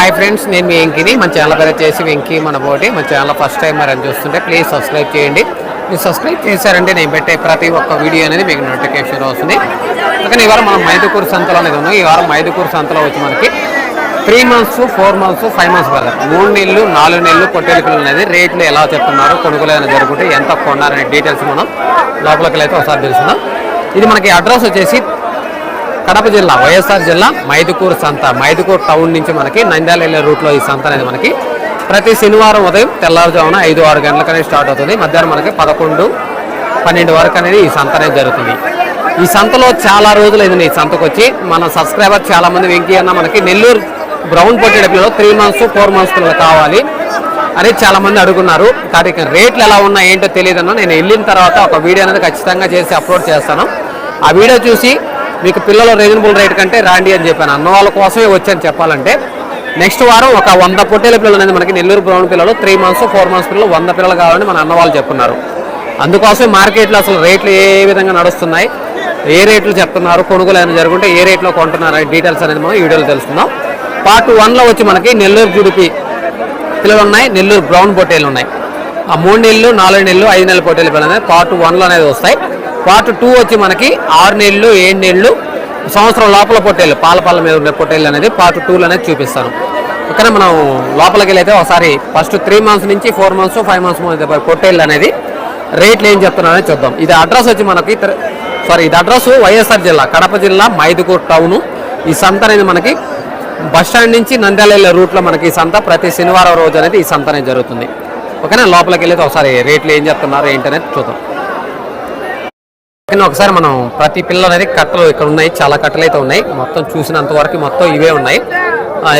Hi friends నేను మీ వెంకిని. మన channel పేరు వచ్చేసి వెంకీ మన బోటి. మన ఛానల్ ఫస్ట్ టైం మరి అని చూస్తుంటే ప్లీజ్ సబ్స్క్రైబ్ చేయండి. మీరు సబ్స్క్రైబ్ చేశారంటే నేను పెట్టే ప్రతి ఒక్క వీడియో అనేది మీకు నోటిఫికేషన్ వస్తుంది. అందుకని ఈ వారం మనం మైదుకూరు సంతలో అనేది ఉన్నాం. ఈ వారం మైదుకూరు సంతలో వచ్చి మనకి three months four months five months brother మూడు నెలలు నాలుగు నెలలు పొట్టేలికలు అనేది రేట్లు ఎలా చెప్తున్నారు కొనుగోలు ఏదైనా జరుగుతుంటే ఎంత కొన్నారనే డీటెయిల్స్ మనం లోపలికి అయితే ఒకసారి తెలుసుకుందాం. ఇది మనకి అడ్రస్ వచ్చేసి కడప జిల్లా వైఎస్ఆర్ జిల్లా మైదుకూరు సంత. మైదుకూరు టౌన్ నుంచి మనకి నంద్యాల వెళ్ళే రూట్లో ఈ సంత అనేది మనకి ప్రతి శనివారం ఉదయం తెల్లవారుజామున ఐదు ఆరు గంటలకనే స్టార్ట్ అవుతుంది. మధ్యాహ్నం మనకి పదకొండు పన్నెండు వరకు అనేది ఈ సంత అనేది జరుగుతుంది. ఈ సంతలో చాలా రోజులు అయింది ఈ సంతకు వచ్చి. మన సబ్స్క్రైబర్ చాలా మంది వెంకీ అన్న మనకి నెల్లూరు బ్రౌన్ పొట్టేడపిలో త్రీ మంత్స్ ఫోర్ మంత్స్ పిల్లలు కావాలి అని చాలా మంది అడుగున్నారు. కానీ రేట్లు ఎలా ఉన్నాయి ఏంటో తెలియదన్నా నేను వెళ్ళిన తర్వాత ఒక వీడియో అనేది ఖచ్చితంగా చేసి అప్లోడ్ చేస్తాను. ఆ వీడియో చూసి మీకు పిల్లలు రీజనబుల్ రేట్ కంటే రాండి అని చెప్పాను. అన్న వాళ్ళ కోసమే వచ్చాను చెప్పాలంటే. నెక్స్ట్ వారం ఒక వంద పొట్టేల పిల్లలు అనేది మనకి నెల్లూరు బ్రౌన్ పిల్లలు త్రీ మంత్స్ ఫోర్ మంత్స్ పిల్లలు వంద పిల్లలు కావాలని మన అన్న వాళ్ళు అందుకోసమే మార్కెట్లో అసలు రేట్లు ఏ విధంగా నడుస్తున్నాయి ఏ రేట్లు చెప్తున్నారు కొనుగోలు ఏమైనా జరుగుంటే ఏ రేట్లో కొంటున్నారు డీటెయిల్స్ అనేది మనం వీడియోలో తెలుసుకుందాం. పార్ట్ వన్లో వచ్చి మనకి నెల్లూరు జుడిపి పిల్లలు ఉన్నాయి నెల్లూరు బ్రౌన్ పొట్టేలు ఉన్నాయి. ఆ మూడు నెలలు నాలుగు నెలలు ఐదు నెలల పొట్టేలు పిల్లలు పార్ట్ వన్లో అనేది వస్తాయి. పార్ట్ టూ వచ్చి మనకి ఆరు నెలలు ఏడు నెలలు సంవత్సరం లోపల పొట్టేళ్ళు పాల పాల మీద ఉండే పొట్టేళ్ళు అనేది పార్ట్ టూలు అనేది చూపిస్తాను. ఓకేనా మనం లోపలికి వెళ్ళైతే ఒకసారి ఫస్ట్ త్రీ మంత్స్ నుంచి ఫోర్ మంత్స్ ఫైవ్ మంత్స్ పొట్టేళ్ళు అనేది రేట్లు ఏం చెప్తున్నారని చూద్దాం. ఇది అడ్రస్ వచ్చి మనకి సారీ ఇది అడ్రస్ వైఎస్ఆర్ జిల్లా కడప జిల్లా మైదుకూరు టౌను. ఈ సంత అనేది మనకి బస్ స్టాండ్ నుంచి నంద్యాల వెళ్ళే రూట్లో మనకి ఈ సంత ప్రతి శనివారం రోజు అనేది ఈ సంత అనేది జరుగుతుంది. ఓకేనా? లోపలికి వెళ్ళి ఒకసారి రేట్లు ఏం చెప్తున్నారు ఏంటనేది చూద్దాం. ఒకసారి మనం ప్రతి పిల్ల అనేది కట్టలు ఇక్కడ ఉన్నాయి చాలా కట్టలు అయితే ఉన్నాయి. మొత్తం చూసినంత వరకు మొత్తం ఇవే ఉన్నాయి.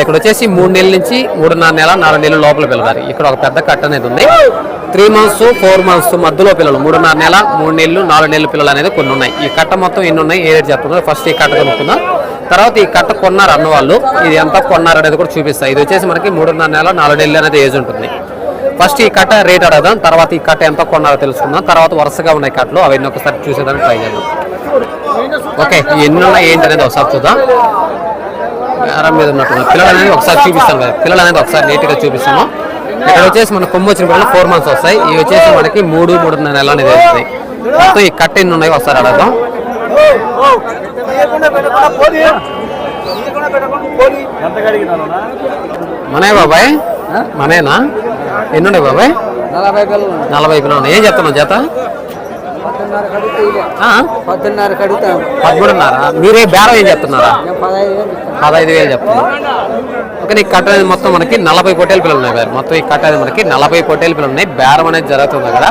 ఇక్కడ వచ్చేసి మూడు నెలల నుంచి మూడున్నర నెల నాలుగు నెలల లోపల పిల్లగారు. ఇక్కడ ఒక పెద్ద కట్ట అనేది ఉంది. త్రీ మంత్స్ ఫోర్ మంత్స్ మధ్యలో పిల్లలు మూడున్నర నెల మూడు నెలలు నాలుగు నెలల పిల్లలు అనేది కొన్ని ఉన్నాయి. ఈ కట్ట మొత్తం ఎన్ని ఉన్నాయి ఏ రేట్ చెప్తున్నారు? ఫస్ట్ ఈ కట్ట కొనుక్కుందాం. తర్వాత ఈ కట్ట కొన్నారు అన్నవాళ్ళు. ఇది ఎంత కొన్నారు అనేది కూడా చూపిస్తాయి ఇది వచ్చేసి మనకి మూడున్నర నెల నాలుగు నెలలు అనేది ఏజ్ ఉంటుంది. ఫస్ట్ ఈ కట్ట రేట్ అడగదాం తర్వాత ఈ కట్ట ఎంత కొన్నారో తెలుసుకుందాం తర్వాత వరుసగా ఉన్నాయి కట్టలు అవన్నీ ఒకసారి చూసేదానికి ట్రై చేద్దాం. ఓకే ఎన్ని ఉన్నాయి ఏంటి అనేది ఒకసారి చూద్దాం. బేరం మీద ఉన్నట్టు పిల్లలు అనేది ఒకసారి చూపిస్తాం కదా పిల్లలు అనేది ఒకసారి నీట్గా చూపిస్తాము ఇక్కడ వచ్చేసి మన కొమ్ము వచ్చిన పిల్లలు ఫోర్ మంత్స్ వస్తాయి. ఇవి వచ్చేసి మనకి మూడు మూడున్నర నెలలు అనేది వస్తాయి. మొత్తం ఈ కట్ట ఎన్ని ఉన్నాయి ఒకసారి అడగదాం. మనే బాబాయ్. మనేనా ఎన్ని ఉన్నాయి బాబాయ్? నలభై పిల్లలు ఏం చెప్తున్నావు కడుగుతాం. పదమూడున్నారా. మీరే బేరం ఏం చెప్తున్నారా? నేను పదహైదు వేలు ఇస్తాను పదహైదు వేలు చెప్తున్నా. ఓకే ఈ కట్ట అనేది మొత్తం మనకి నలభై పొట్టేలు పిల్లలు ఉన్నాయి. మొత్తం ఈ కట్ట అనేది మనకి నలభై పొట్టేలు పిల్లలు ఉన్నాయి. బేరం అనేది జరుగుతుంది అక్కడ.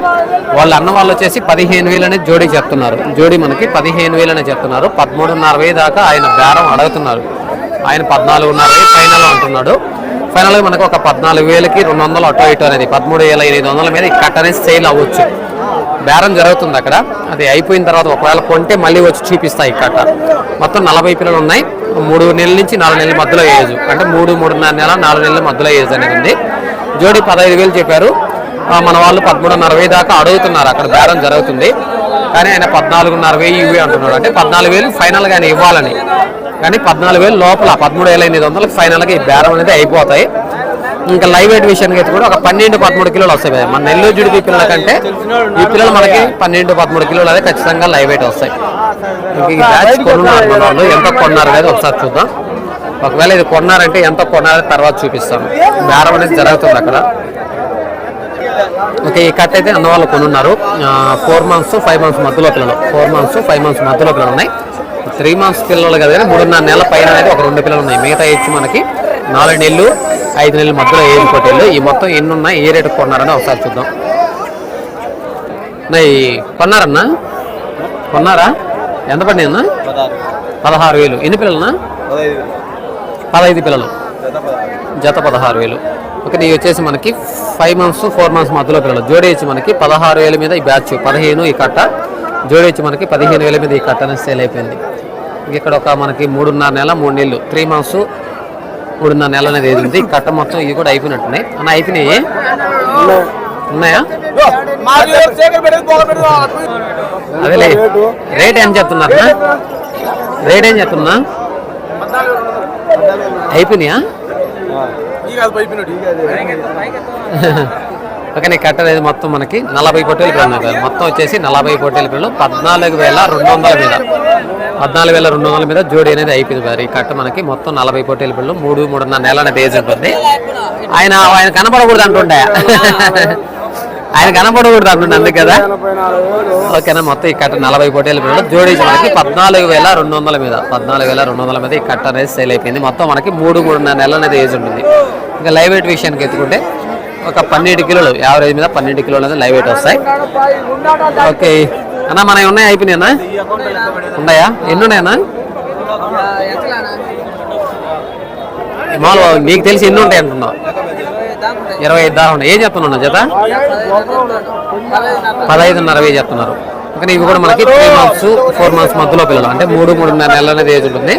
వాళ్ళ అన్న వాళ్ళు వచ్చేసి పదిహేను వేలు అనేది జోడీ చెప్తున్నారు. జోడీ మనకి పదిహేను వేలు అనేది చెప్తున్నారు. పదమూడున్నర వేలు దాకా ఆయన బేరం అడుగుతున్నారు. ఆయన పద్నాలుగున్నర వేలు ఫైనల్ అంటున్నాడు. ఫైనల్గా మనకు ఒక పద్నాలుగు వేలకి రెండు వందలు అటో ఇటో అనేది పదమూడు వేల ఎనిమిది వందల మీద ఈ కట్ట అనేది సేల్ అవ్వచ్చు. బేరం జరుగుతుంది అక్కడ. అది అయిపోయిన తర్వాత ఒకవేళ కొంటే మళ్ళీ వచ్చి చూపిస్తాయి ఈ కట్ట మొత్తం నలభై పిల్లలు ఉన్నాయి. మూడు నెలల నుంచి నాలుగు నెలల మధ్యలో ఏజ్ అంటే మూడు మూడున్నర నెల నాలుగు నెలల మధ్యలో ఏజ్ అనేది ఉంది. జోడి పదహైదు వేలు చెప్పారు. మన వాళ్ళు పదమూడున్నర వెయ్యి దాకా అడుగుతున్నారు. అక్కడ బేరం జరుగుతుంది. కానీ ఆయన పద్నాలుగున్నర వెయ్యి ఇవి అంటున్నాడు. అంటే పద్నాలుగు వేలు ఫైనల్గా ఆయన ఇవ్వాలని. కానీ పద్నాలుగు వేలు లోపల పదమూడు వేల ఎనిమిది వందలకు ఫైనల్గా ఈ బేరం అనేది అయిపోతాయి. ఇంకా లైవ్ వెయిట్ విషయానికి అయితే కూడా ఒక పన్నెండు పదమూడు కిలోలు వస్తాయి. మన నెల్లూరు జుడిపి పిల్లల కంటే ఈ పిల్లలు మనకి పన్నెండు పదమూడు కిలోలు అనేది ఖచ్చితంగా లైవ్ వెయిట్ వస్తాయి. ఇంక ఈ బ్యాచ్ కొన్నారు మన వాళ్ళు ఎంత కొన్నారు అనేది ఒకసారి చూద్దాం. ఒకవేళ ఇది కొన్నారంటే ఎంత కొన్నారో తర్వాత చూపిస్తాను. బేరం అనేది జరుగుతుంది అక్కడ. ఓకే ఈ కట్ అయితే అన్న వాళ్ళు కొనున్నారు ఫోర్ మంత్స్ ఫైవ్ మంత్స్ మధ్యలో పిల్లలు. ఫోర్ మంత్స్ ఫైవ్ మంత్స్ మధ్యలో పిల్లలు ఉన్నాయి. త్రీ మంత్స్ పిల్లలు కదా కానీ మూడున్నర నెలల పైన అయితే ఒక రెండు పిల్లలు ఉన్నాయి. మిగతా ఇచ్చి మనకి నాలుగు నెలలు ఐదు నెలల మధ్యలో ఏడు పొట్టేళ్ళు ఈ మొత్తం ఎన్ని ఉన్నాయి ఏ రేటు కొన్నారని ఒకసారి చూద్దాం. నై కొన్నారన్నా? కొన్నారా? ఎంత పడి అన్న? పదహారు వేలు. ఎన్ని పిల్లలన్నా? పదహైదు పిల్లలు. జత పదహారు వేలు. ఓకే వచ్చేసి మనకి ఫైవ్ మంత్స్ ఫోర్ మంత్స్ మధ్యలో పిల్లలు. జోడీ వచ్చి మనకి పదహారు వేల మీద ఈ బ్యాచ్ పదిహేను ఈ కట్ట. జోడీ వచ్చి మనకి పదిహేను వేల మీద ఈ కట్ట అనేది సేల్ అయిపోయింది. ఇక్కడ ఒక మనకి మూడున్నర నెల మూడు నెలలు త్రీ మంత్స్ మూడున్నర నెల అనేది ఏది ఉంది? కట్ట మొత్తం ఇవి కూడా అయిపోయినట్టున్నాయి. అన్న అయిపోయినాయి? ఉన్నాయా? అదేలే. రేట్ ఏం చెప్తున్నారు రేట్ ఏం చెప్తున్నా? అయిపోయినాయా? ఓకే నీ కట్ట అనేది మొత్తం మనకి నలభై పొట్టేలు పిల్లలు మొత్తం వచ్చేసి నలభై పొట్టేలు పిల్లలు పద్నాలుగు వేల రెండు వందల మీద. పద్నాలుగు వేల రెండు వందల మీద జోడి అనేది అయిపోయింది మరి. ఈ కట్ట మనకి మొత్తం నలభై పొట్టేలు పిల్లలు మూడు మూడున్నర నెలల అనేది ఏజ్ ఉంటుంది. ఆయన ఆయన కనపడకూడదు అంటుండే. ఆయన కనపడకూడదు అంటుండే అందుకు కదా. ఓకేనా మొత్తం ఈ కట్ట నలభై పొట్టేలు పిల్లలు జోడీ మనకి పద్నాలుగు వేల రెండు వందల మీద. పద్నాలుగు వేల రెండు వందల మీద ఈ కట్ట అనేది సేల్ అయిపోయింది. మొత్తం మనకి మూడు మూడున్నర నెల అనేది ఏజ్ ఉంటుంది. ఇంకా లైవ్ వెయిట్ విషయానికి ఎత్తుకుంటే ఒక పన్నెండు కిలోలు యావరేజ్ మీద పన్నెండు కిలోలు అనేది లైవ్ వెయిట్ వస్తాయి. ఓకే. అన్న మన ఉన్నాయి? అయిపోయినాయన్నా? ఉన్నాయా? ఎన్ని ఉన్నాయన్నా మామూలు నీకు తెలిసి ఎన్ని ఉంటాయి అంటున్నావు? ఇరవై ఐదు దాకా ఉన్నాయి. ఏం చెప్తున్నా జత? పదహైదున్నర వెయ్యి చెప్తున్నారు. కానీ ఇవి కూడా మనకి త్రీ మంత్స్ ఫోర్ మంత్స్ మధ్యలో పిల్లలు. అంటే మూడు మూడున్నర నెలలు అనేది ఏజ్ ఉంటుంది.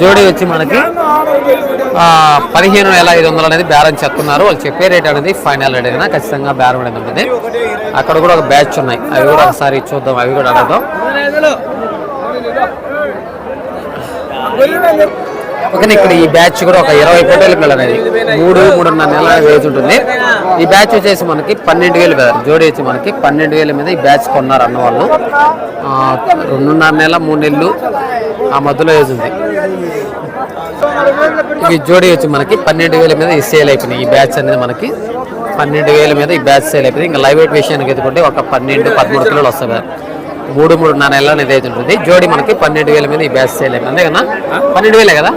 జోడీ వచ్చి మనకి పదిహేను వేల ఐదు వందలు అనేది బేరం చెప్తున్నారు వాళ్ళు చెప్పే రేట్ అనేది ఫైనల్ రేట్ అయినా ఖచ్చితంగా బేరం అనేది ఉంటుంది. అక్కడ కూడా ఒక బ్యాచ్ ఉన్నాయి. అవి కూడా ఒకసారి చూద్దాం అవి కూడా అడుగుదాం. ఓకే ఇక్కడ ఈ బ్యాచ్ కూడా ఒక ఇరవై పొట్టేల పిల్లలు అనేది. మూడు మూడున్నర నెల వేసి ఉంటుంది. ఈ బ్యాచ్ వచ్చేసి మనకి పన్నెండు వేలు పెద్ద జోడి వచ్చి మనకి పన్నెండు వేల మీద ఈ బ్యాచ్ కొన్నారు అన్న వాళ్ళు రెండున్నర నెల మూడు నెలలు ఆ మధ్యలో వేసి ఉంది. ఇవి జోడీ వచ్చి మనకి పన్నెండు వేల మీద ఈ సేల్ అయిపోయినాయి. ఈ బ్యాచ్ అనేది మనకి పన్నెండు వేల మీద ఈ బ్యాచ్ సేల్ అయిపోయింది. ఇంకా లైవ్ వెయిట్ విషయానికి ఎదుర్కొంటే ఒక పన్నెండు పదమూడు కిలోలు వస్తాయి మూడు మూడున్నర నెలలు అనేది అయితే ఉంటుంది. మనకి పన్నెండు వేల మీద ఈ బ్యాచ్ సేల్ అయిపోయింది. అంతే కదా? పన్నెండు వేలే కదా?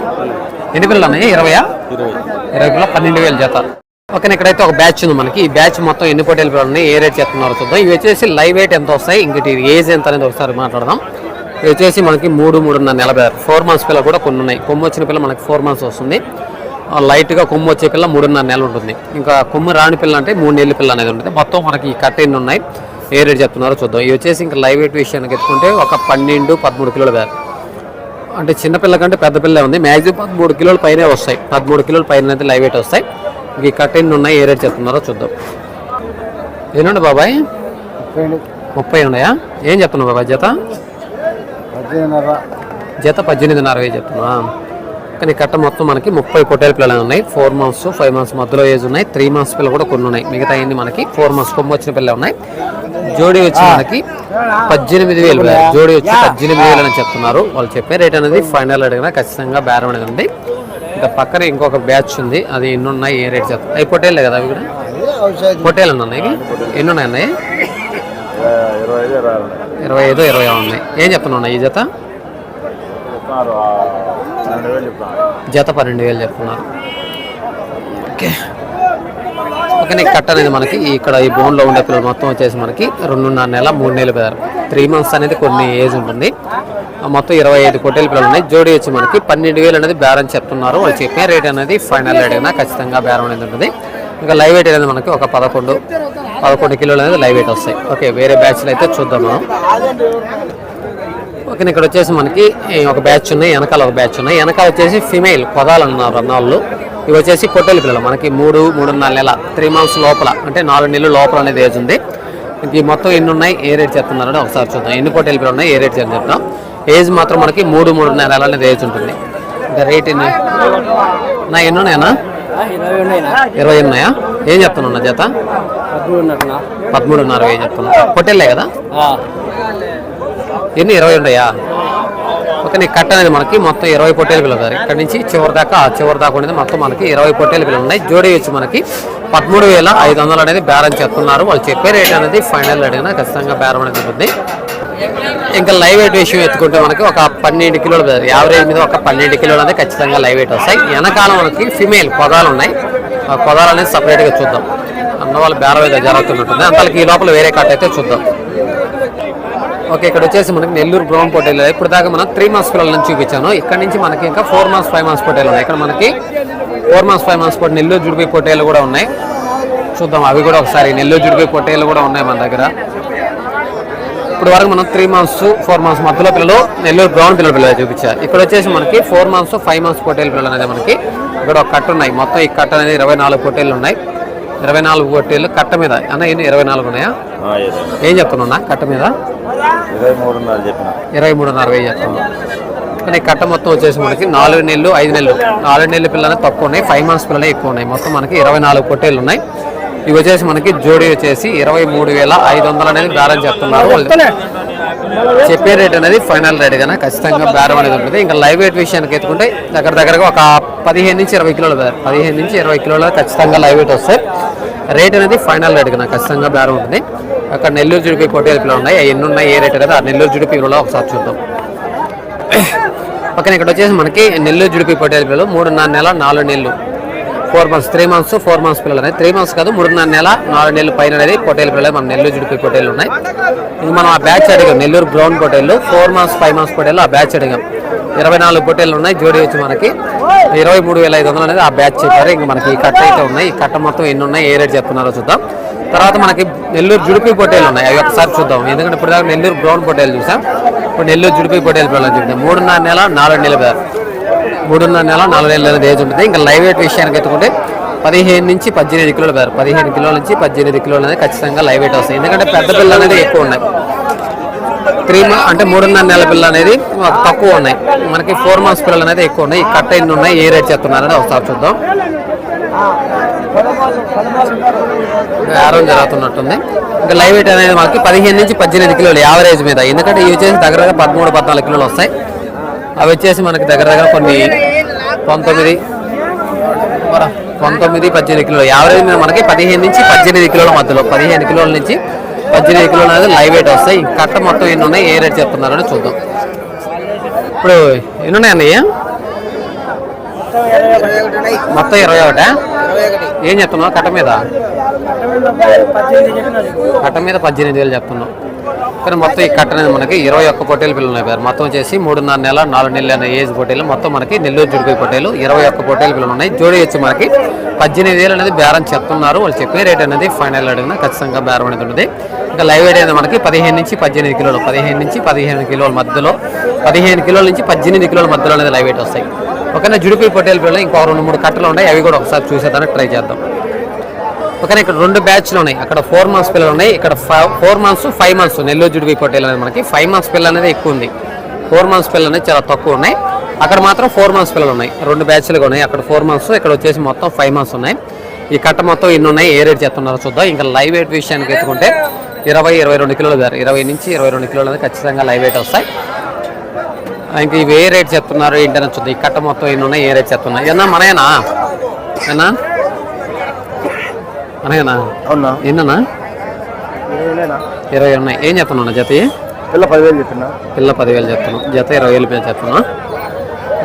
ఎన్ని పిల్లలు ఉన్నాయి? ఇరవయా? ఇరవై పిల్లలు పన్నెండు వేలు జత. ఓకే ఇక్కడైతే ఒక బ్యాచ్ ఉంది మనకి. ఈ బ్యాచ్ మొత్తం ఎన్ని పొట్టేలు పిల్లలు ఉన్నాయి ఏ రేట్ చేస్తున్నారు చూద్దాం. ఇవి వచ్చేసి లైవ్ వెయిట్ ఎంత వస్తాయి? ఇంకటి ఏజ్ ఎంత అనేది ఒకసారి మాట్లాడదాం. వచ్చేసి మనకి మూడు మూడున్నర నలభై ఆరు ఫోర్ మంత్స్ పిల్ల కూడా కొన్ని ఉన్నాయి. కొమ్ము వచ్చిన పిల్ల మనకి ఫోర్ మంత్స్ వస్తుంది. లైట్గా కొమ్ము వచ్చే పిల్ల మూడున్నర నెలలు ఉంటుంది. ఇంకా కొమ్ము రాని పిల్ల అంటే మూడు నెలల పిల్ల అనేది ఉంటుంది. మొత్తం మనకి ఈ కట్ట ఎన్ని ఉన్నాయి? ఏ రేట్ చెప్తున్నారో చూద్దాం. ఇవి వచ్చేసి ఇంకా లైవ్ వెయిట్ విషయానికి ఎత్తుకుంటే ఒక పన్నెండు పదమూడు కిలోల బ్యాగ్ అంటే చిన్న పిల్ల కంటే పెద్ద పిల్ల ఉంది. మ్యాక్సిమం పదమూడు కిలోల పైనే వస్తాయి. పదమూడు కిలోల పైన అయితే లైవ్ వెయిట్ వస్తాయి. ఇవి కట్ ఎన్ని ఉన్నాయి? ఏ రేట్ చెప్తున్నారో చూద్దాం. ఎన్నుండి బాబాయ్? ముప్పై ఉన్నాయా ఏం చెప్తున్నావు బాబాయ్ జత? జత పద్దెనిమిదిన్నర వేలు చెప్తున్నా కానీ కట్ట మొత్తం మనకి ముప్పై పొట్టేల పిల్లలు ఉన్నాయి. ఫోర్ మంత్స్ ఫైవ్ మంత్స్ మధ్యలో ఏజ్ ఉన్నాయి. త్రీ మంత్స్ పిల్లలు కూడా కొన్ని ఉన్నాయి. మిగతా అన్ని మనకి ఫోర్ మంత్స్ కొమ్ము వచ్చిన పిల్లలు ఉన్నాయి. జోడీ వచ్చి మనకి పద్దెనిమిది వేలు జోడీ వచ్చి పద్దెనిమిది వేలు అని చెప్తున్నారు. వాళ్ళు చెప్పే రేట్ అనేది ఫైనల్ అడిగినా ఖచ్చితంగా బేరం అనేది ఉంది. ఇంకా పక్కన ఇంకొక బ్యాచ్ ఉంది. అది ఎన్ని ఉన్నాయి ఏ రేట్ చెప్తారు అవి పొట్టేలే కదా అవి కూడా? పొట్టేలు ఉన్నాయి. ఎన్ని ఉన్నాయి అన్నాయి ఇరవై ఐదు ఇరవై ఉంది. ఏం చెప్తున్నా ఈ జత? జత పన్నెండు వేలు చెప్తున్నారు. ఓకే. ఓకే నీకు కట్ట అనేది మనకి ఇక్కడ ఈ బోన్లో ఉండే పిల్లలు మొత్తం వచ్చేసి మనకి రెండున్నర నెల మూడు నెలలు పెదారు. త్రీ మంత్స్ అనేది కొన్ని ఏజ్ ఉంటుంది. ఆ మొత్తం ఇరవై ఐదు కోటేల పిల్లలు ఉన్నాయి. జోడీ వచ్చి మనకి పన్నెండు వేలు అనేది బేరం చెప్తున్నారు. వాళ్ళు చెప్పే రేట్ అనేది ఫైనల్ రేట్ అయినా ఖచ్చితంగా బేరం అనేది ఉంటుంది. ఇంకా లైవ్ రేట్ అనేది మనకి ఒక పదకొండు పదకొండు కిలోలు అనేది లైవ్ వెయిట్ వస్తాయి. ఓకే వేరే బ్యాచ్లు అయితే చూద్దాం మనం ఓకే ఇక్కడ వచ్చేసి మనకి ఒక బ్యాచ్ ఉన్నాయి వెనకాల ఒక బ్యాచ్ ఉన్నాయి. వెనకాల వచ్చేసి ఫిమేల్ కొదాలు అన్నారు అన్నాళ్ళు. ఇవి వచ్చేసి పొట్టేలు పిల్లలు. మనకి మూడు మూడున్నర నెల త్రీ మంత్స్ లోపల అంటే నాలుగు నెలలు లోపల అనేది ఏజ్ ఉంది. ఇంక ఈ మొత్తం ఎన్ని ఉన్నాయి ఏ రేట్ చెప్తున్నారని ఒకసారి చూద్దాం. ఎన్ని పొట్టేలు పిల్లలు ఉన్నాయి ఏ రేట్ చెప్తాం. ఏజ్ మాత్రం మనకి మూడు మూడున్నర నెలలు అనేది ఏజ్ ఉంటుంది. ఇంకా రేట్ ఎన్ని? నా ఎన్ని ఉన్నాయన్నా? ఇరవై ఉన్నాయా? ఏం చెప్తున్నా జత? పదమూడున్నర ఏం చెప్తున్నా? పొట్టేళ్ళే కదా? ఎన్ని? ఇరవై ఉన్నాయా ఓకే నీ కట్ట అనేది మనకి మొత్తం ఇరవై పొట్టేలు పిల్లలు. ఇక్కడ నుంచి చివరి దాకా చివరి దాకా ఉండేది మొత్తం మనకి ఇరవై పొట్టేలు పిల్లలు ఉన్నాయి. జోడీ వచ్చి మనకి పదమూడు వేల ఐదు వందలు అనేది బేరం చెప్తున్నారు వాళ్ళు చెప్పే రేట్ అనేది ఫైనల్ అడిగినా ఖచ్చితంగా బేరం అనేది ఉంటుంది. ఇంకా లైవ్ వెయిట్ విషయం ఎత్తుకుంటే మనకి ఒక పన్నెండు కిలోలు. యావరేజ్ మీద ఒక పన్నెండు కిలోలు అనేది ఖచ్చితంగా లైవ్ వెయిట్ వస్తాయి. వెనకాల మనకి ఫిమేల్ పొదాలు ఉన్నాయి. ఆ పొదాలు అనేది సపరేట్గా చూద్దాం. అన్న వాళ్ళ బేరం అయితే జరుగుతున్నట్టుంది. అంతలకి ఈ లోపల వేరే కట్ అయితే చూద్దాం. ఓకే ఇక్కడ వచ్చేసి మనకి నెల్లూరు బ్రౌన్ పోటీలు ఇప్పుడు దాకా మనం త్రీ మంత్స్ పిల్లల నుంచి చూపించాను. ఇక్కడ నుంచి మనకి ఇంకా ఫోర్ మంత్స్ ఫైవ్ మంత్స్ పోటీలు ఉన్నాయి. ఇక్కడ మనకి ఫోర్ మంత్స్ ఫైవ్ మంత్స్ పోటీ నెల్లూరు జుడిపి పోటీలు కూడా ఉన్నాయి. చూద్దాం అవి కూడా ఒకసారి నెల్లూరు జుడిపి పోటీలు కూడా ఉన్నాయి మన దగ్గర. ఇప్పుడు వరకు మనం త్రీ మంత్స్ ఫోర్ మంత్స్ మధ్యలో పిల్లలు నెల్లూరు బ్రౌన్ పిల్లల పిల్లలు చూపించారు. ఇక్కడ వచ్చేసి మనకి ఫోర్ మంత్స్ ఫైవ్ మంత్స్ పొట్టేలు పిల్లలు అనేది మనకి ఇక్కడ ఒక కట్ట ఉన్నాయి. మొత్తం ఈ కట్ట అనేది ఇరవై నాలుగు పొట్టేలు ఉన్నాయి. ఇరవై నాలుగు పొట్టేలు కట్ట మీద. అన్న ఎన్ని? ఇరవై నాలుగు ఉన్నాయా? ఏం చెప్తున్నా కట్ట మీద? ఇరవై మూడున్నర వెయ్యి చెప్తున్నా కానీ కట్ట మొత్తం వచ్చేసి మనకి నాలుగు నెలలు ఐదు నెలలు. నాలుగు నెలల పిల్లలు తక్కువ ఉన్నాయి ఫైవ్ మంత్స్ పిల్లలే ఎక్కువ ఉన్నాయి. మొత్తం మనకి ఇరవై నాలుగు పొట్టేళ్ళు ఉన్నాయి. ఇవి వచ్చేసి మనకి జోడీ వచ్చేసి ఇరవై మూడు వేల ఐదు వందలు అనేది బేరం చెప్తున్నారు. చెప్పే రేట్ అనేది ఫైనల్ రేట్ కన్నా ఖచ్చితంగా బేరం అనేది ఉంటుంది. ఇంకా లైవ్ వెయిట్ విషయానికి ఎత్తుకుంటే దగ్గర దగ్గరగా ఒక పదిహేను నుంచి ఇరవై కిలోలు బేరం. పదిహేను నుంచి ఇరవై కిలోలు ఖచ్చితంగా లైవ్ వెయిట్ వస్తాయి. రేట్ అనేది ఫైనల్ రేట్ కన్నా ఖచ్చితంగా బేరం ఉంటుంది. అక్కడ నెల్లూరు జుడిపి పొట్టేలు పిల్లలు ఉన్నాయి. ఎన్ని ఉన్నాయి ఏ రేట్ కదా ఆ నెల్లూరు జుడిపి ఒకసారి చూద్దాం. పక్కన ఇక్కడ వచ్చేసి మనకి నెల్లూరు జుడిపి పొట్టేలు పిల్లలు మూడున్నర నెల నాలుగు నెలలు. Four months three months four months పిల్లలు అనేది. త్రీ మంత్స్ కాదు మూడున్నర నెల నాలుగు నెలలు పైన అనేది పొట్టేలు పిల్లలు మన నెల్లూరు జుడిపి పొట్టేలు ఉన్నాయి. ఇది మనం ఆ బ్యాచ్ అడిగాం నెల్లూరు బ్రౌన్ పొట్టేలు ఫోర్ మంత్స్ ఫైవ్ మంత్స్ పొట్టేలు ఆ బ్యాచ్ అడిగాం. ఇరవై నాలుగు పొట్టేలు ఉన్నాయి జోడీ వచ్చి మనకి. ఇరవై మూడు వేల ఐదు వందలు అనేది ఆ బ్యాచ్ చెప్పారు. ఇంకా మనకి ఈ కట్ట అయితే ఉన్నాయి. ఈ కట్ట మొత్తం ఎన్ని ఉన్నాయి ఏ రేట్ చెప్తున్నారో చూద్దాం. తర్వాత మనకి నెల్లూరు జుడిపి పొట్టేలు ఉన్నాయి. అవి ఒకసారి చూద్దాం. ఎందుకంటే ఇప్పుడు దాకా నెల్లూరు బ్రౌన్ పొట్టేలు చూసాం. ఇప్పుడు నెల్లూరు జుడిపి పొట్టేలు పిల్లలు చూద్దాం మూడున్నర నెల నాలుగు నెలల మూడున్నర నెల నాలుగు నెలల అనేది ఏజ్ ఉంటుంది. ఇంకా లైవ్ వెయిట్ విషయానికి ఎత్తుకుంటే పదిహేను నుంచి పద్దెనిమిది కిలోలు పేరు పదిహేను కిలోల నుంచి పద్దెనిమిది కిలోలు అనేది ఖచ్చితంగా లైవ్ వెయిట్ వస్తాయి ఎందుకంటే పెద్ద పిల్లలు అనేది ఎక్కువ ఉన్నాయి. త్రీ మంత్ అంటే మూడున్నర నెలల పిల్లలు అనేది తక్కువ ఉన్నాయి. మనకి ఫోర్ మంత్స్ పిల్లలు అనేది ఎక్కువ ఉన్నాయి. కట్ ఎన్ని ఉన్నాయి ఏ రేట్ చెప్తున్నారని ఒకసారి చూద్దాం. బేరం జరుగుతున్నట్టుంది. ఇంకా లైవ్ వెయిట్ అనేది మనకి పదిహేను నుంచి పద్దెనిమిది కిలోలు యావరేజ్ మీద. ఎందుకంటే ఇవి వచ్చేసి దగ్గర దగ్గర పదమూడు పద్నాలుగు కిలోలు వస్తాయి. అవి వచ్చేసి మనకి దగ్గర దగ్గర కొన్ని పంతొమ్మిది పంతొమ్మిది పద్దెనిమిది కిలోలు. యావరేజ్ మీద మనకి పదిహేను నుంచి పద్దెనిమిది కిలోల మధ్యలో పదిహేను కిలోల నుంచి పద్దెనిమిది కిలోలు అనేది లైవ్ వెయిట్ వస్తాయి. కట్ట మొత్తం ఎన్ని ఉన్నాయి ఏ రేట్ చెప్తున్నారని చూద్దాం. ఇప్పుడు ఎన్ని ఉన్నాయి అన్నయ్య? మొత్తం ఇరవై ఒకటా? ఏం చెప్తున్నావు కట్ట మీద? కట్ట మీద పద్దెనిమిది వేలు చెప్తున్నాం కానీ మొత్తం ఈ కట్ట అనేది మనకి ఇరవై ఒక్క పొట్టేలు పిల్లలు ఉన్నాయి పేరు మొత్తం వచ్చేసి మూడున్నర నెల నాలుగు నెలలు అనే ఏజ్ పొట్టేలు. మొత్తం మనకి నెల్లూరు జుడిపి పొట్టేలు ఇరవై ఒక్క పొట్టేలు పిల్లలు ఉన్నాయి. జోడి వచ్చి మనకి పద్దెనిమిది వేలు అనేది బేరం చెప్తున్నారు. వాళ్ళు చెప్పే రేట్ అనేది ఫైనల్ అడిగిన ఖచ్చితంగా బేరం అనేది ఉంటుంది. ఇంకా లైవ్ వెయిట్ అనేది మనకి పదిహేను నుంచి పద్దెనిమిది కిలోలు పదిహేను నుంచి పదిహేను కిలోల మధ్యలో పదిహేను కిలోల నుంచి పద్దెనిమిది కిలోల మధ్యలో అనేది లైవ్ వెయిట్ వస్తాయి. ఒకవేళ జుడిపి పొట్టేలు పిల్లలు ఇంకో రెండు మూడు కట్టలు ఉన్నాయి. అవి కూడా ఒకసారి చూసేదానికి ట్రై చేద్దాం. ఓకే ఇక్కడ రెండు బ్యాచ్లు ఉన్నాయి. అక్కడ ఫోర్ మంత్స్ పిల్లలు ఉన్నాయి. ఇక్కడ four months five months Nellore జుడిపి పొట్టేలు అనేది మనకి ఫైవ్ మంత్స్ పిల్లలు అనేది ఎక్కువ ఉంది. ఫోర్ మంత్స్ పిల్లలు అనేది చాలా తక్కువ ఉన్నాయి. అక్కడ మాత్రం ఫోర్ మంత్స్ పిల్లలు ఉన్నాయి. రెండు బ్యాచ్లుగా ఉన్నాయి. అక్కడ ఫోర్ మంత్స్ ఇక్కడ వచ్చేసి మొత్తం ఫైవ్ మంత్స్ ఉన్నాయి. ఈ కట్ట మొత్తం ఇన్ని ఉన్నాయి? ఏ రేట్ చేస్తున్నారో చూద్దాం. ఇంకా లైవ్ వెయిట్ విషయానికి ఎత్తుకుంటే ఇరవై ఇరవై రెండు కిలోలు గారు. ఇరవై నుంచి ఇరవై రెండు కిలోలు అనేది ఖచ్చితంగా లైవ్ వెయిట్ వస్తాయి. ఇంకా ఇవి ఏ రేట్ చెప్తున్నారు ఏంటని చూద్దాం. ఈ కట్ట మొత్తం ఎన్ని ఉన్నాయి? ఏ రేట్ చెప్తున్నాయి ఏదన్నా మనయేనా ఏనా? మనయేనా అవునా? ఎన్ననా ఇరవై ఉన్నాయి. ఏం చెప్తున్నా జత? పిల్ల పదివేలు చెప్పిన. పిల్ల పదివేలు చెప్తున్నాం జత ఇరవై వేలు పేరు చెప్తున్నాం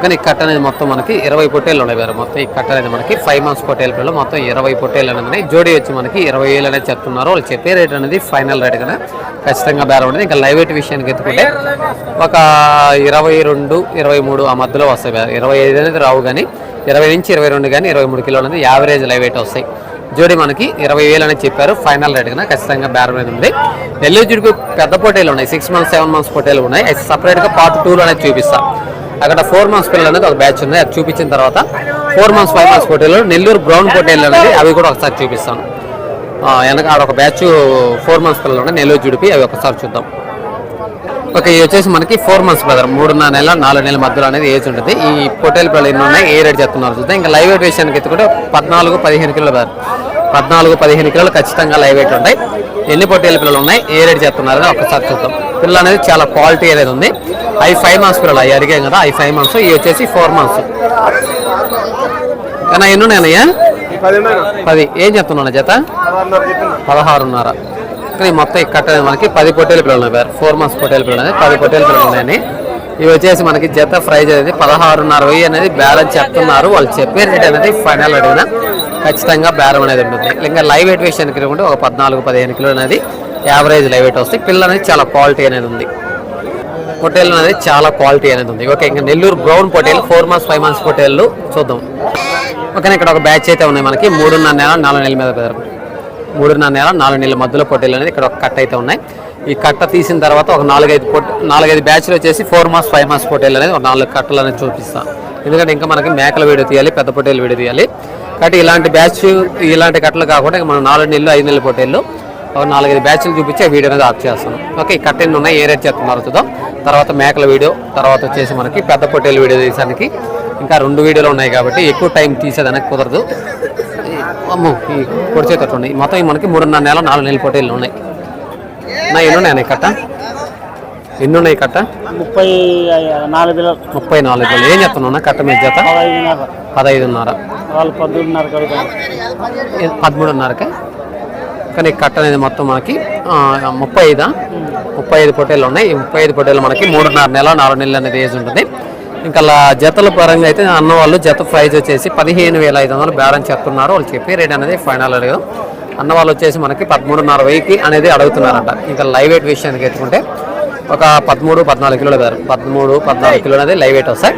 కానీ ఈ కట్ట అనేది మొత్తం మనకి ఇరవై పొట్టేలు ఉన్నాయి వేరే మొత్తం ఈ కట్ట అనేది మనకి ఫైవ్ మంత్స్ పొట్టేలు పిల్లలు. మొత్తం ఇరవై పొట్టేలు అనేది. జోడీ వచ్చి మనకి ఇరవై వేలు అనేది చెప్తున్నారు. వాళ్ళు చెప్పే రేట్ అనేది ఫైనల్ రేట్ కదా. ఖచ్చితంగా బేరం ఉంటుంది ఇంకా లైవ్ వెయిట్ విషయానికి ఎత్తుకుంటే ఒక ఇరవై రెండు ఇరవై మూడు ఆ మధ్యలో వస్తాయి. ఇరవై ఐదు అనేది రావు కానీ ఇరవై నుంచి ఇరవై రెండు కానీ ఇరవై మూడు కిలోలు అనేది యావరేజ్ లైవ్ వస్తాయి. జోడీ మనకి ఇరవై వేలు అనేది చెప్పారు. ఫైనల్ రేట్ కన్నా ఖచ్చితంగా బేరం అనేది ఉంది. నెల్లూరు జుడికి పెద్ద పొట్టేలు ఉన్నాయి. సిక్స్ మంత్స్ సెవెన్ మంత్స్ పొట్టేలు ఉన్నాయి. అది సపరేట్గా పార్ట్ టూలు అనేది చూపిస్తాం. అక్కడ ఫోర్ మంత్స్ పిల్లలు అనేది ఒక బ్యాచ్ ఉంది. అది చూపించిన తర్వాత ఫోర్ మంత్స్ ఫైవ్ మంత్స్ పొట్టేలు నెల్లూరు బ్రౌన్ పొట్టేలు అనేది అవి కూడా ఒకసారి చూపిస్తాను. వెనక ఆడ ఒక బ్యాచ్ ఫోర్ మంత్స్ పిల్లలు ఉన్నాయి. నెల్లూరు జుడిపి అవి ఒకసారి చూద్దాం. ఓకే ఇది వచ్చేసి మనకి ఫోర్ మంత్స్ బ్రదర్ మూడున్నర నెల నాలుగు నెలల మధ్యలో అనేది ఏజ్ ఉంటుంది. ఈ పొట్టేలు పిల్లలు ఎన్ని ఉన్నాయి? ఏ రేట్ చెప్తున్నారు చూద్దాం. ఇంకా లైవ్ వెయిట్ విషయానికి ఎత్తుకుంటే పద్నాలుగు పదిహేను కిలో బ్రదర్ పద్నాలుగు పదిహేను కిలోలు ఖచ్చితంగా లైవ్ వెయిట్ ఉంటాయి. ఎన్ని పొట్టేళ్ళ పిల్లలు ఉన్నాయి? ఏ రేట్ చెప్తున్నారని ఒకసారి చూద్దాం. పిల్లలు అనేది చాలా క్వాలిటీ అనేది ఉంది. ఐ ఫైవ్ మంత్స్ పిల్లలు అవి అడిగాం కదా ఐ ఫైవ్ మంత్స్ ఇవి వచ్చేసి ఫోర్ మంత్స్ కానీ ఎన్ని ఉన్నాయన్నయ్యా పది. ఏం చెప్తున్నాను చేత పదహారున్నర. కానీ మొత్తం ఇక్కడ కట్ట మనకి పది పొట్టేలు పిల్లలు ఉన్నాయి ఫోర్ మంత్స్ పొట్టేలు పిల్లలు పది పొట్టేలు పిల్లలు ఉన్నాయని. ఇవి వచ్చేసి మనకి జత ప్రైజ్ అనేది పదహారున్నర వెయ్యి అనేది బ్యాలెన్స్ చెప్తున్నారు. వాళ్ళు చెప్పే రేట్ అనేది ఫైనల్ అడిగిన ఖచ్చితంగా బేరం అనేది ఉంటుంది. ఇంకా లైవ్ వెయిట్ విషయానికి ఉంటే ఒక పద్నాలుగు పదిహేను కిలో అనేది యావరేజ్ లైవ్ వెయిట్ వస్తాయి పిల్ల అనేది చాలా క్వాలిటీ అనేది ఉంది. పొట్టేలు అనేది చాలా క్వాలిటీ అనేది ఉంది. ఓకే ఇంకా నెల్లూరు బ్రౌన్ పొట్టేలు ఫోర్ మంత్స్ ఫైవ్ మంత్స్ పొటేళ్ళు చూద్దాం. ఓకే ఇక్కడ ఒక బ్యాచ్ అయితే ఉన్నాయి మనకి. మూడున్నర నెల నాలుగు నెలల మీద పెదరు. మూడున్నర నెల నాలుగు నెలల మధ్యలో పొట్టేలు అనేది ఇక్కడ ఒక కట్ అయితే ఉన్నాయి. ఈ కట్ట తీసిన తర్వాత ఒక నాలుగైదు పొట్ నాలుగైదు బ్యాచ్లు వచ్చేసి ఫోర్ మంత్స్ ఫైవ్ మాస్ పొట్టేలు అనేది ఒక నాలుగు కట్టలు అనేది చూపిస్తాను ఎందుకంటే ఇంకా మనకి మేకల వీడియో తీయాలి పెద్ద పొటేలు వీడియో తీయాలి. కాబట్టి ఇలాంటి బ్యాచ్ ఇలాంటి కట్టలు కాకుండా ఇంకా మనం నాలుగు నెలలు ఐదు నెలల పొటేళ్ళు ఒక నాలుగైదు బ్యాచ్లు చూపించి ఆ వీడియో అనేది ఆఫ్ చేస్తాను. ఓకే ఈ కట్టెన్ ఉన్నాయి ఏ రేట్ చేస్తున్నారు చూద్దాం తర్వాత మేకల వీడియో తర్వాత వచ్చేసి మనకి పెద్ద పొటేలు వీడియో తీసానికి ఇంకా రెండు వీడియోలు ఉన్నాయి కాబట్టి ఎక్కువ టైం తీసేదానికి కుదరదు. అమ్మో ఈ పొడిచేటట్టు ఉన్నాయి? మొత్తం మనకి మూడున్నర నెల నాలుగు నెలల పొటేళ్ళు ఉన్నాయి. నా ఎన్ని ఉన్నాయి అన్నయ్య కట్ట? ఎన్ని ఉన్నాయి కట్ట? ముప్పై నాలుగు ముప్పై నాలుగు వేలు ఏం చెప్తున్నా కట్ట మీద జత? పదహైదున్నర. వాళ్ళు పదమూడున్నరకే? కానీ కట్ట అనేది మొత్తం మనకి ముప్పై ఐదా ముప్పై ఐదు పొట్టేలు ఉన్నాయి. ఈ ముప్పై ఐదు పొట్టేలు మనకి మూడున్నర నెల నాలుగు నెలలు అనేది ఏజ్ ఉంటుంది. ఇంకా అలా జతల పరంగా అయితే అన్న వాళ్ళు జత ప్రైజ్ వచ్చేసి పదిహేను వేల ఐదు వందలు బేరం చెప్తున్నారు వాళ్ళు చెప్పే రేట్ అనేది ఫైనల్ లేదు అన్న వాళ్ళు వచ్చేసి మనకి పదమూడున్నర వెయ్యికి అనేది అడుగుతున్నారంట. ఇంకా లైవ్ వెయిట్ విషయానికి ఎత్తుకుంటే ఒక పదమూడు పద్నాలుగు కిలోలు కదా. పదమూడు పద్నాలుగు కిలోలు అనేది లైవ్ వెయిట్ వస్తాయి.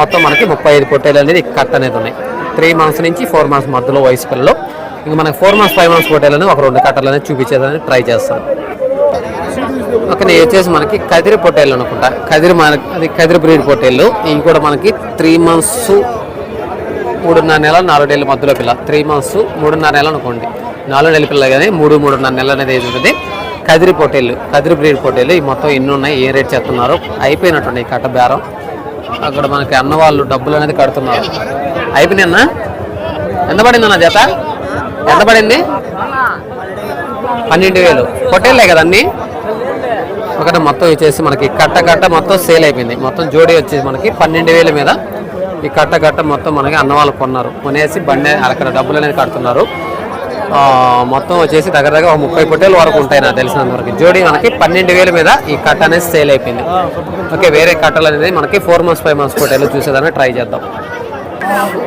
మొత్తం మనకి ముప్పై ఐదు పొట్టేలు అనేది కట్ అనేది ఉన్నాయి. త్రీ మంత్స్ నుంచి ఫోర్ మంత్స్ మధ్యలో వయసు పిల్లలు. ఇంకా మనకి ఫోర్ మంత్స్ ఫైవ్ మంత్స్ పొట్టేలు అనేది ఒక రెండు కట్టలు అనేది చూపించేదని ట్రై చేస్తాను. ఒక నేను వచ్చేసి మనకి కదిరి పొట్టేళ్ళు అనుకుంటా. కదిరి మనకి అది కదిరి బ్రీడ్ పొట్టేళ్ళు. ఇవి కూడా మనకి త్రీ మంత్స్ మూడున్నర నెల నాలుగు నెలల మధ్యలో పిల్ల. త్రీ మంత్స్ మూడున్నర నెల అనుకోండి. నాలుగు నెలల పిల్లలు కానీ మూడు మూడున్నర నెలలు అనేది ఏది ఉంటుంది. కదిరి పొట్టేళ్ళు కదిరి బ్రీడ్ పొట్టేళ్ళు ఈ మొత్తం ఎన్ని ఉన్నాయి ఏ రేట్ చేస్తున్నారు అయిపోయినట్టున్నాయి కట్ట బేరం. అక్కడ మనకి అన్న వాళ్ళు డబ్బులు అనేది కడుతున్నారు. అయిపోయినా ఎంత పడింది అన్న జత? ఎంత పడింది? పన్నెండు వేలు. పొట్టేళ్ళే కదా ఒకటి మొత్తం వచ్చేసి మనకి కట్ట కట్ట మొత్తం సేల్ అయిపోయింది. మొత్తం జోడీ వచ్చేసి మనకి పన్నెండు వేల మీద. ఈ కట్ట కట్ట మొత్తం మనకి అన్న వాళ్ళు కొన్నారు. కొనేసి బండి అక్కడ డబ్బులు అనేది కడుతున్నారు. మొత్తం వచ్చేసి దగ్గర దగ్గర ఒక ముప్పై పొట్టేలు వరకు ఉంటాయి నాకు తెలిసినంత వరకు జోడీ మనకి పన్నెండు వేల మీద ఈ కట్ట అనేది సేల్ అయిపోయింది. ఓకే వేరే కట్టలు అనేది మనకి ఫోర్ మంత్స్ ఫైవ్ మంత్స్ పొట్టేలు చూసేదాన్ని ట్రై చేద్దాం.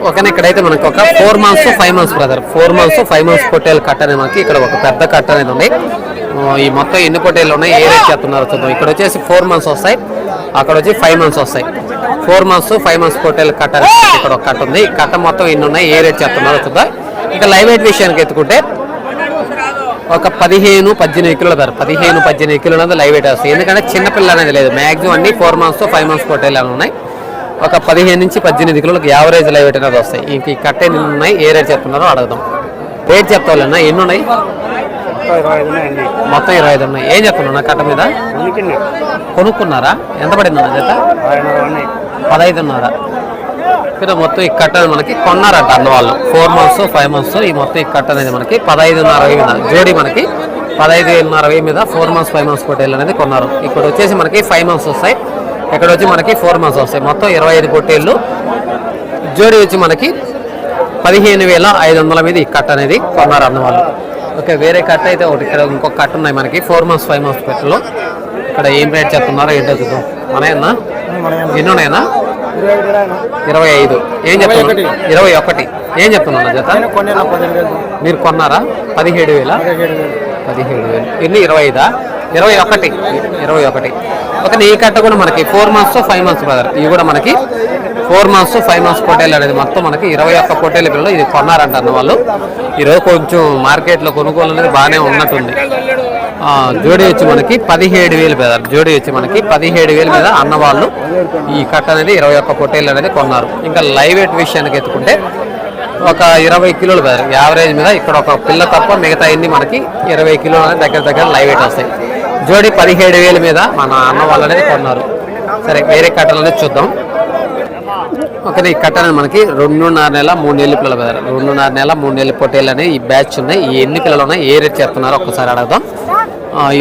ఓకేనా ఇక్కడైతే మనకి ఒక four months five months brother four months five months పొట్టేలు కట్ట అనేది మనకి ఇక్కడ ఒక పెద్ద కట్ట అనేది ఉంది. ఈ మొత్తం ఎన్ని పొట్టేలు ఉన్నాయి ఏ రేట్ చేస్తున్నారో చూద్దాం. ఇక్కడ వచ్చేసి ఫోర్ మంత్స్ వస్తాయి అక్కడ వచ్చి ఫైవ్ మంత్స్ వస్తాయి. ఫోర్ మంత్స్ ఫైవ్ మంత్స్ పొట్టేలు కట్ట అనేది ఇక్కడ ఒక కట్ట ఉంది. కట్ట మొత్తం ఎన్ని ఉన్నాయి ఏ రేట్ చేస్తున్నారో చూద్దాం. ఇంకా లైవ్ వెయిట్ విషయానికి ఎత్తుకుంటే ఒక పదిహేను పద్దెనిమిది కిలోల ధర. పదిహేను పద్దెనిమిది కిలోల అనేది లైవ్ వెయిట్ వస్తాయి ఎందుకంటే చిన్నపిల్ల అనేది లేదు. మ్యాక్సిమం అన్ని ఫోర్ మంత్స్ ఫైవ్ మంత్స్ పొట్టేలు అని ఉన్నాయి. ఒక పదిహేను నుంచి పద్దెనిమిది కిలోలకు యావరేజ్ లైవ్ వెయిట్ అనేది వస్తాయి. ఇంక ఈ కట్ట ఉన్నాయి? ఏ రేట్ చెప్తున్నారో అడుగుదాం. రేట్ చెప్తావులేనా ఎన్ని ఉన్నాయి? మొత్తం ఇరవై ఐదు ఉన్నాయి. ఏం చెప్తున్నా కట్ట మీద? కొనుక్కున్నారా? ఎంత పడింది అన్న జత పదహైదున్నర. ఇక్కడ మొత్తం ఈ కట్ట అనేది మనకి కొన్నారంట అన్న వాళ్ళు ఫోర్ మంత్స్ ఫైవ్ మంత్స్ ఈ మొత్తం ఈ కట్ట అనేది మనకి పదహైదున్నర వెయ్యి మీద జోడి మనకి పదహైదున్నర వెయ్యి మీద ఫోర్ మంత్స్ ఫైవ్ మంత్స్ పొట్టేళ్ళు అనేది కొన్నారు. ఇక్కడ వచ్చేసి మనకి ఫైవ్ మంత్స్ వస్తాయి. ఇక్కడ వచ్చి మనకి ఫోర్ మంత్స్ వస్తాయి. మొత్తం ఇరవై ఐదు పొట్టేళ్ళు. జోడి వచ్చి మనకి పదిహేను వేల ఐదు వందల మీద ఈ కట్ట అనేది కొన్నారు అన్న వాళ్ళు ఓకే వేరే కట్ట అయితే ఒకటి ఇక్కడ ఇంకొక కట్ట ఉన్నాయి మనకి. ఫోర్ మంత్స్ ఫైవ్ మంత్స్ పెట్టలో ఇక్కడ ఏం రేట్ చెప్తున్నారో ఏంటో చూద్దాం. మనయన్నా. ఎన్ని ఉన్నాయన్నా? ఇరవై ఐదు. ఏం చెప్తున్నా ఇరవై ఒకటి. ఏం చెప్తున్నా జత? మీరు కొన్నారా? పదిహేడు వేల? పదిహేడు వేలు. ఎన్ని? ఇరవై ఐదా? ఇరవై ఒకటి. ఇరవై ఒకటి. ఒక ఈ కట్ట కూడా మనకి four months five months brother ఇవి కూడా మనకి ఫోర్ మంత్స్ ఫైవ్ మంత్స్ పొటేలు అనేది మొత్తం మనకి ఇరవై ఒక్క పొటేల పిల్లలు ఇది కొన్నారంట అన్న వాళ్ళు. ఈరోజు కొంచెం మార్కెట్లో కొనుగోలు అనేది బాగానే ఉన్నట్టుంది. జోడీ వచ్చి మనకి పదిహేడు వేలు మీద జోడీ వచ్చి మనకి పదిహేడు వేలు మీద అన్న వాళ్ళు ఈ కట్ట అనేది ఇరవై ఒక్క పొట్టేళ్ళు అనేది కొన్నారు. ఇంకా లైవ్ వెయిట్ విషయానికి ఎత్తుకుంటే ఒక ఇరవై కిలోలు బెదర్ యావరేజ్ మీద ఇక్కడ ఒక పిల్ల తప్ప మిగతా అన్ని మనకి ఇరవై కిలోలు అనేది దగ్గర దగ్గర లైవ్ వెయిట్ వస్తాయి. జోడి పదిహేడు వేల మీద మన అన్న వాళ్ళు అనేది కొన్నారు. సరే వేరే కట్టలు అనేది చూద్దాం. ఓకే ఈ కట్ట మనకి రెండున్నర నెల మూడు నెలలు పిల్లలు బెదర్ రెండున్నర నెల మూడు నెలలు పొట్టేళ్ళు అనేవి ఈ బ్యాచ్ ఉన్నాయి. ఈ ఎన్ని పిల్లలు ఉన్నాయి ఏ రేట్ చేస్తున్నారో ఒక్కసారి అడగదాం.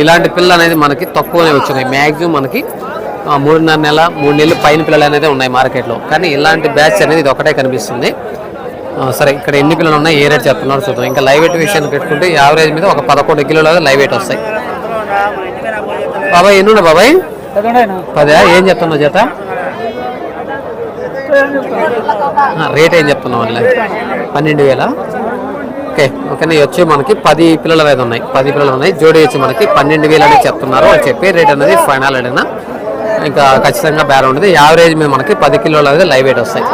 ఇలాంటి పిల్లలు అనేది మనకి తక్కువనే వచ్చినాయి. మ్యాక్సిమం మనకి మూడున్నర నెల మూడు నెలలు పైన పిల్లలు అనేది ఉన్నాయి మార్కెట్లో కానీ ఇలాంటి బ్యాచ్ అనేది ఇది ఒకటే కనిపిస్తుంది. సరే ఇక్కడ ఎన్ని పిల్లలు ఉన్నాయి? ఏ రేట్ చెప్తున్నారు చూద్దాం. ఇంకా లైవ్ వెయిట్ విషయాన్ని పెట్టుకుంటే యావరేజ్ మీద ఒక పదకొండు కిలోలు లైవ్ వెయిట్ వస్తాయి. బాబాయ్ ఎన్ని ఉన్నాయి బాబాయ్? పదే ఏం చెప్తున్నావు జత? రేట్ ఏం చెప్తున్నావు అట్లా పన్నెండు వేల? ఓకే ఓకే వచ్చి మనకి పది పిల్లల మీద ఉన్నాయి. పది పిల్లలు ఉన్నాయి. జోడీ వచ్చి మనకి పన్నెండు వేలు అనేది చెప్తున్నారు వాళ్ళు చెప్పే రేట్ అనేది ఫైనల్ అడిగిన. ఇంకా ఖచ్చితంగా బేరం ఉంటుంది యావరేజ్ మీద మనకి పది కిలోలు అనేది లైవ్ వెయిట్ వస్తాయి.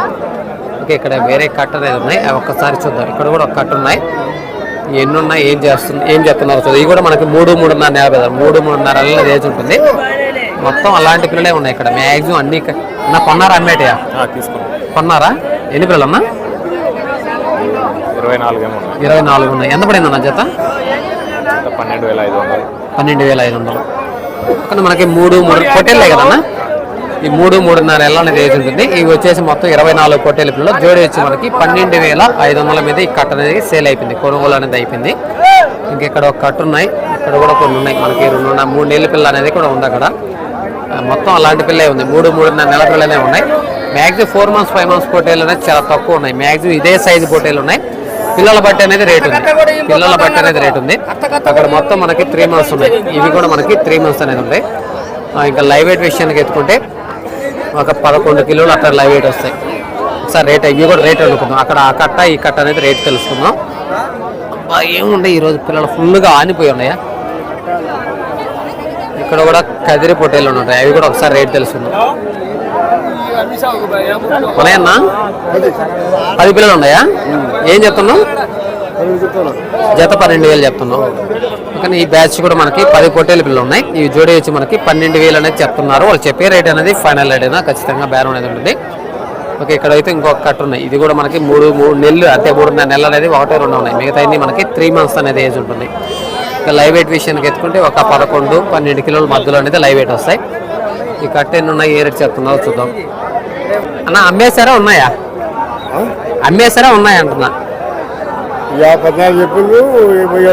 ఓకే ఇక్కడ వేరే కట్ట అనేది ఉన్నాయి. అవి ఒక్కసారి చూద్దాం. ఇక్కడ కూడా ఒక కట్ట ఉన్నాయి. ఎన్ని ఉన్నాయి? ఏం చేస్తుంది ఏం చెప్తున్నారు? చూద్దాం. ఇవి కూడా మనకి మూడు మూడున్నర కదా మూడు మూడున్నర ఏజ్ ఉంటుంది. మొత్తం అలాంటి పిల్లలే ఉన్నాయి ఇక్కడ. మ్యాక్సిమం అన్ని కొన్నారా అమ్మేటయా తీసుకున్నాం. కొన్నారా? ఎన్ని పిల్లలు అన్నా ఇరవై నాలుగు ఏమో ఉన్నాయి. ఇరవై నాలుగు ఉన్నాయి. ఎంత పడింది అన్న జత? పన్నెండు వేల ఐదు వందలు. పన్నెండు వేల ఐదు వందలు. కానీ మనకి మూడు మూడు పొట్టేళ్ళే కదన్నా? ఈ మూడు మూడున్నర ఏజ్ ఉంటుంది. ఇవి వచ్చేసి మొత్తం ఇరవై నాలుగు పొట్టేల పిల్లలు. జోడి వచ్చి మనకి పన్నెండు వేల ఐదు వందల మీద ఈ కట్ట అనేది సేల్ అయిపోయింది. కొనుగోలు అనేది అయిపోయింది. ఇంక ఇక్కడ ఒక కట్ట ఉన్నాయి. ఇక్కడ కూడా కొన్ని ఉన్నాయి. మనకి రెండు మూడు నెలల పిల్ల అనేది కూడా ఉంది అక్కడ. మొత్తం అలాంటి పిల్లే ఉంది. మూడు మూడున్నర నెలల పిల్లలే ఉన్నాయి. Maximum four months five months పొట్టేలు అనేది చాలా తక్కువ ఉన్నాయి. మ్యాక్సిమం ఇదే సైజు పొట్టేలు ఉన్నాయి. పిల్లల బట్టి అనేది రేట్ ఉంది. పిల్లల బట్టి అనేది రేట్ ఉంది. అక్కడ మొత్తం మనకి త్రీ మంత్స్ ఉన్నాయి. ఇవి కూడా మనకి త్రీ మంత్స్ అనేది ఉంటాయి ఇంకా లైవ్ వెయిట్ విషయానికి ఎత్తుకుంటే ఒక పదకొండు కిలోలు అట్లా లైవ్ వెయిట్ వస్తాయి. సార్ రేట్ ఇవి కూడా రేట్ అనుకుందాం. అక్కడ ఆ కట్ట ఈ కట్ట అనేది రేట్ తెలుసుకుందాం. ఏముండే ఈరోజు పిల్లలు ఫుల్గా ఆనిపోయి ఉన్నాయా? ఇక్కడ కూడా కదిరి పొట్టేలు ఉంటాయి అవి కూడా ఒకసారి రేట్ తెలుసుకుందాం. ఉన్నాయన్నా? పది పిల్లలు ఉన్నాయా? ఏం చెప్తున్నావు? జత పన్నెండు వేలు చెప్తున్నాం కానీ ఈ బ్యాచ్ కూడా మనకి పది కోటేల పిల్లలు ఉన్నాయి. ఈ జోడీ వచ్చి మనకి పన్నెండు వేలు అనేది చెప్తున్నారు. వాళ్ళు చెప్పే రేట్ అనేది ఫైనల్ రేట్ అయినా ఖచ్చితంగా బేరం అనేది ఉంటుంది. ఓకే ఇక్కడ అయితే ఇంకొక కట్ ఉన్నాయి. ఇది కూడా మనకి మూడు మూడు నెలలు అంటే మూడున్నర నెలలు అనేది ఒకటే రెండు ఉన్నాయి. మిగతా మనకి త్రీ మంత్స్ అనేది ఏజ్ ఉంటుంది. ఇక లైవ్ వెయిట్ విషయానికి ఎత్తుకుంటే ఒక పదకొండు పన్నెండు కిలోల మధ్యలో అనేది లైవ్ వెయిట్ వస్తాయి. ఈ కట్ ఎన్ని ఉన్నాయి ఏ రేట్ చెప్తున్నారో చూద్దాం. అన్న అమ్మేశారా ఉన్నాయా? అమ్మేశారా ఉన్నాయా అంటున్నా యా పద్నాలుగు చెప్పులు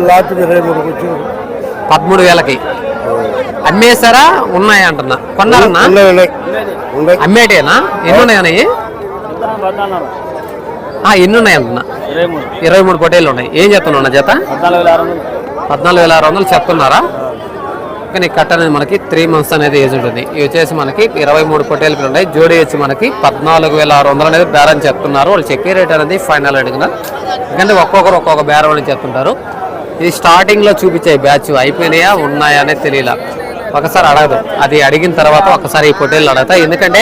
లాస్ట్ ఇరవై మూడుకి వచ్చారు పదమూడు వేలకి. అమ్మేశారా ఉన్నాయా అంటున్నా కొన్నారన్నా అమ్మేటేనా? ఎన్ని ఉన్నాయన్నా ఇవి? ఆ, ఎన్ని ఉన్నాయి అంటున్నా ఇరవై మూడు పొటేళ్ళు ఉన్నాయి. ఏం చెప్తున్నా జత? పద్నాలుగు వేల ఆరు వందలు చెప్తున్నారా? కానీ కట్ట అనేది మనకి త్రీ మంత్స్ అనేది ఏజ్ ఉంటుంది. ఇవి వచ్చేసి మనకి ఇరవై మూడు పొట్టేలు ఉన్నాయి. జోడీ వచ్చి మనకి పద్నాలుగు వేల ఆరు వందలు అనేది బేరం చెప్తున్నారు. వాళ్ళు చెప్పే రేట్ అనేది ఫైనల్ అడిగిన ఎందుకంటే ఒక్కొక్కరు ఒక్కొక్క బేరం అని చెప్తుంటారు. ఇది స్టార్టింగ్లో చూపించే బ్యాచ్ అయిపోయినాయా ఉన్నాయా అనేది తెలియలా. ఒకసారి అడగదు. అది అడిగిన తర్వాత ఒకసారి ఈ పొట్టేళ్ళు అడగతా. ఎందుకంటే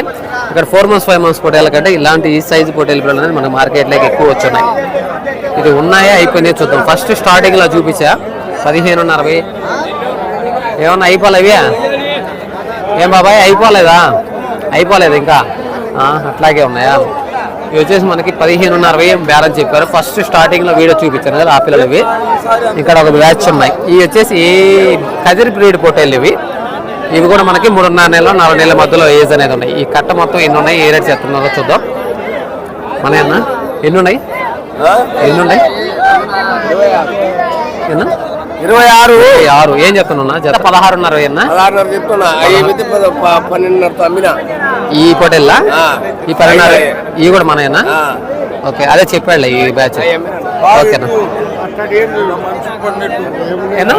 ఇక్కడ ఫోర్ మంత్స్ ఫైవ్ మంత్స్ పొటేల కంటే ఇలాంటి ఈ సైజు పొట్టేలు పిల్లలు అనేది మన మార్కెట్లోకి ఎక్కువ వచ్చున్నాయి. ఇది ఉన్నాయా అయిపోయినాయి చూద్దాం. ఫస్ట్ స్టార్టింగ్లో చూపించా. పదిహేను అరవై ఏమన్నా అయిపోలేవా? ఏం బాబాయ్ అయిపోలేదా? అయిపోలేదు ఇంకా. అట్లాగే ఉన్నాయా? ఇవి వచ్చేసి మనకి పదిహేనున్నర వెయ్యి బేరం చెప్పారు. ఫస్ట్ స్టార్టింగ్లో వీడియో చూపించాను కదా ఆ పిల్లలు ఇవి ఇక్కడ ఒక బ్యాచ్ ఉన్నాయి. ఇవి వచ్చేసి కదిరి బ్రీడ్ పొట్టేళ్ళు ఇవి ఇవి కూడా మనకి మూడున్నర నెలలు నాలుగు నెలల మధ్యలో ఏజ్ అనేది ఉన్నాయి. ఈ కట్ట మొత్తం ఎన్ని ఉన్నాయి ఏ రేట్ చెప్తున్నారో చూద్దాం. మన అన్న ఎన్ని ఉన్నాయి? ఎన్ని ఉన్నాయి? ఎన్న? ఇరవై ఆరు. ఆరు. ఏం చెప్తున్నా జత పదహారున్నర అన్న పదహారున్నర చెప్తున్నా. అమ్మినా ఈ పొటెల్లా ఆ. ఈ పదిన్నర ఈ కూడా మనయేనా? ఓకే అదే చెప్పాడులే ఈ బ్యాచ్. ఓకేనా ఏనా?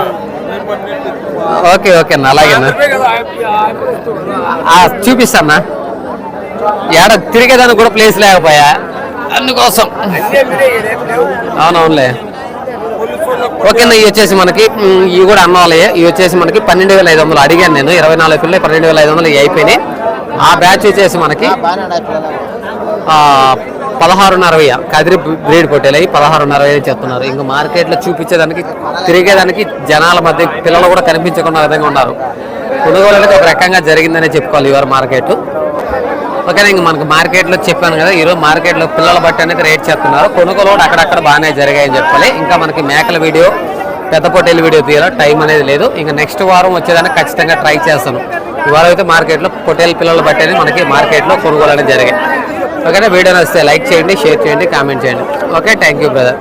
ఓకే ఓకేనా అలాగేనా చూపిస్తానా ఏడ తిరిగేదానికి కూడా ప్లేస్ లేకపోయా? అందుకోసం. అవునవునులే. ఓకేనా ఇవి వచ్చేసి మనకి ఇవి కూడా అన్నవాళ్ళే ఇవి వచ్చేసి మనకి పన్నెండు వేల ఐదు వందలు అడిగాను నేను. ఇరవై నాలుగు పిల్లలు పన్నెండు వేల ఐదు వందలు ఇవి అయిపోయినాయి. ఆ బ్యాచ్ వచ్చేసి మనకి పదహారున్నర వెయ్యి కదిరి బ్రీడ్ పొట్టేలు అయ్యి పదహారున్నర వెయ్యి చెప్తున్నారు. ఇంకా మార్కెట్లో చూపించేదానికి తిరిగేదానికి జనాల మధ్య పిల్లలు కూడా కనిపించకుండా విధంగా ఉన్నారు. కొనుగోలు అనేది ఒక రకంగా జరిగిందనే చెప్పుకోవాలి ఇవాళ మార్కెట్. ఓకేనా ఇంక మనకు మార్కెట్లో చెప్పాను కదా ఈరోజు మార్కెట్లో పిల్లల బట్టి అనేది రేట్ చెప్తున్నారు కొనుగోలు కూడా అక్కడక్కడ బాగానే జరిగాయని చెప్పాలి. ఇంకా మనకి మేకల వీడియో పెద్ద పొట్టేలు వీడియో తీయాలి? టైం అనేది లేదు. ఇంకా నెక్స్ట్ వారం వచ్చేదానికి ఖచ్చితంగా ట్రై చేస్తాను. ఇవాళ అయితే మార్కెట్లో పొట్టేల పిల్లల బట్టి అనేది మనకి మార్కెట్లో కొనుగోలు అనేది జరిగాయి. ఓకేనా వీడియో నచ్చితే లైక్ చేయండి షేర్ చేయండి కామెంట్ చేయండి. Okay thank you brother.